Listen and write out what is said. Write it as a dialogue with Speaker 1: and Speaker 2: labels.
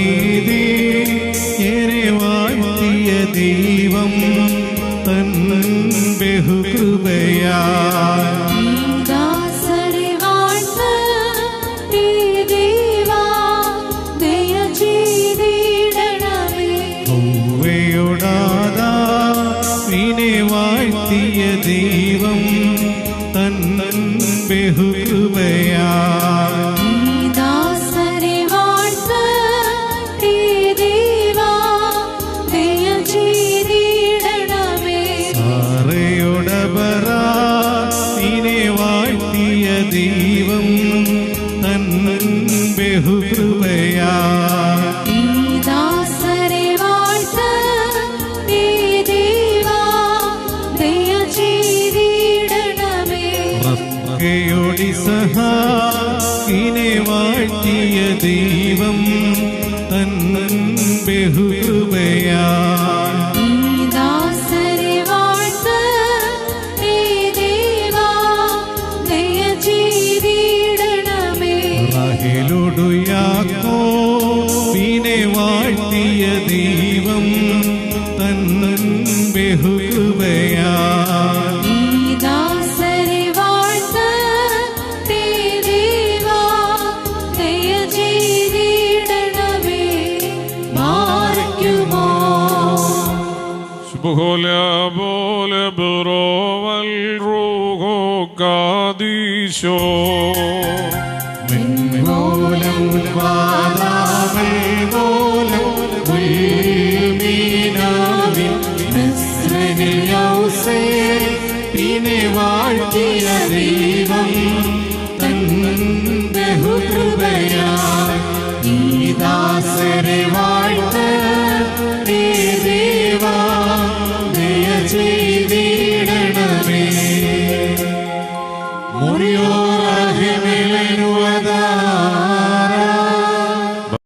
Speaker 1: പ്രീതി എന്നെ
Speaker 2: വാഴ്ത്തിയ തൻ ദൈവം
Speaker 1: തന്നൻ ബഹുകൃപയാ സഹായിനെ വാഴ്ത്തിയ ദൈവം തന്നൻ ബഹുകൃപയാ റഹേലോടു പിന്നെ വാഴ്ത്തിയ ദൈവം തന്നൻ
Speaker 2: ദേവാ ദയ
Speaker 1: വാഴ്ത്തിയ ദൈവം തൻ ബഹുകൃപയാൽ ഈ ദാസരെ വാഴ്ത്ത